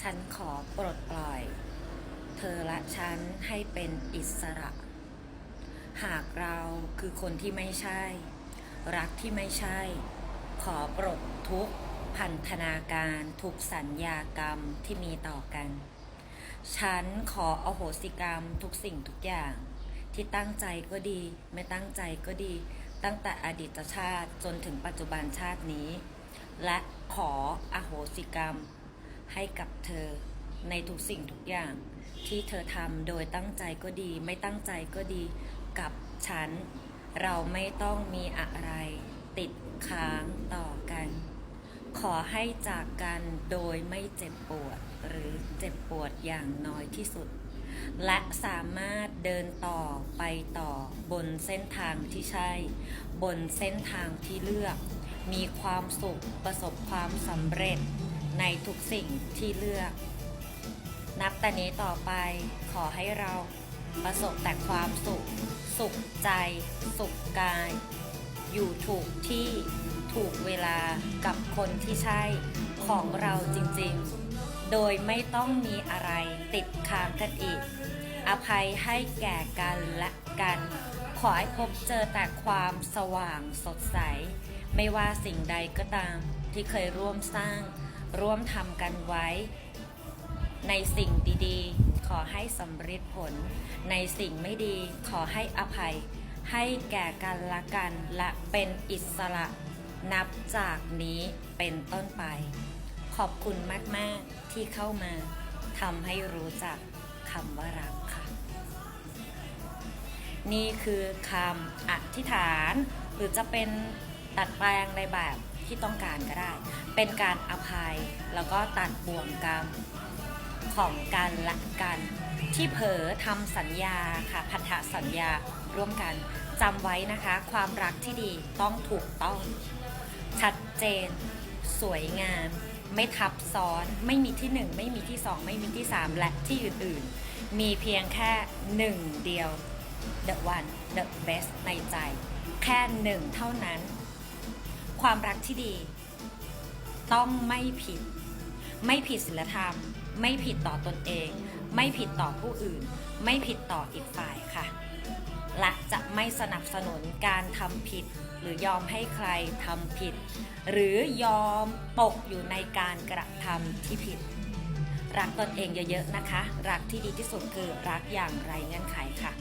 ฉันขอปลดปล่อย เธอและฉันให้เป็นอิสระ หากเราคือคนที่ไม่ใช่ รักที่ไม่ใช่ ขอปลดทุกพันธนาการทุกสัญญากรรมที่มีต่อกัน ฉันขออโหสิกรรมทุกสิ่งทุกอย่าง ที่ตั้งใจก็ดี ไม่ตั้งใจก็ดี ตั้งแต่อดีตชาติจนถึงปัจจุบันชาตินี้ และขออโหสิกรรม ให้กับเธอในทุกสิ่งทุกอย่าง ที่เธอทำโดยตั้งใจก็ดี ไม่ตั้งใจก็ดีกับฉัน เราไม่ต้องมีอะไร ติดค้างต่อกัน ขอให้จากกันโดยไม่เจ็บปวดหรือเจ็บปวดอย่างน้อยที่สุด และสามารถเดินต่อไปต่อบนเส้นทางที่ใช่ บนเส้นทางที่เลือก มีความสุขประสบความสำเร็จ ในทุกสิ่งที่เลือก นับแต่นี้ต่อไปขอให้เราประสบแต่ความสุข สุขใจ สุขกาย อยู่ถูกที่ถูกเวลากับคนที่ใช่ของเราจริงๆ โดยไม่ต้องมีอะไรติดค้างกันอีก อภัยให้แก่กันและกัน ขอให้พบเจอแต่ความสว่างสดใส ไม่ว่าสิ่งใดก็ตามที่เคยร่วมสร้าง ร่วมทำกันไว้ ในสิ่งดีๆ ขอให้สำเร็จผล ในสิ่งไม่ดีขอให้อภัย ให้แก่กันละกันและเป็นอิสระ นับจากนี้เป็นต้นไป ขอบคุณมาก ๆ ที่เข้ามาทำให้รู้จักคำว่ารักค่ะ นี่คือคำอธิษฐาน หรือจะเป็นตัดแปลงในแบบ ที่ต้องการก็ได้ เป็นการอภัยแล้วก็ตัดบ่วงกรรมของกันและกันที่เผลอทำสัญญาค่ะพันธสัญญาร่วมกันจำไว้นะคะ ความรักที่ดีต้องถูกต้อง ชัดเจน สวยงาม ไม่ทับซ้อน ไม่มีที่หนึ่งไม่มีที่สองไม่มีที่สามและที่อื่นๆ มีเพียงแค่หนึ่งเดียว the one the best ในใจ แค่หนึ่งเท่านั้น ความรักที่ดี ต้องไม่ผิด ไม่ผิดศีลธรรม ไม่ผิดต่อตนเอง ไม่ผิดต่อผู้อื่น ไม่ผิดต่ออีกฝ่ายค่ะ และจะไม่สนับสนุนการทำผิด หรือยอมให้ใครทำผิด หรือยอมตกอยู่ในการกระทำที่ผิด รักตนเองเยอะๆนะคะ รักที่ดีที่สุดคือรักอย่างไรเงื่อนไขค่ะ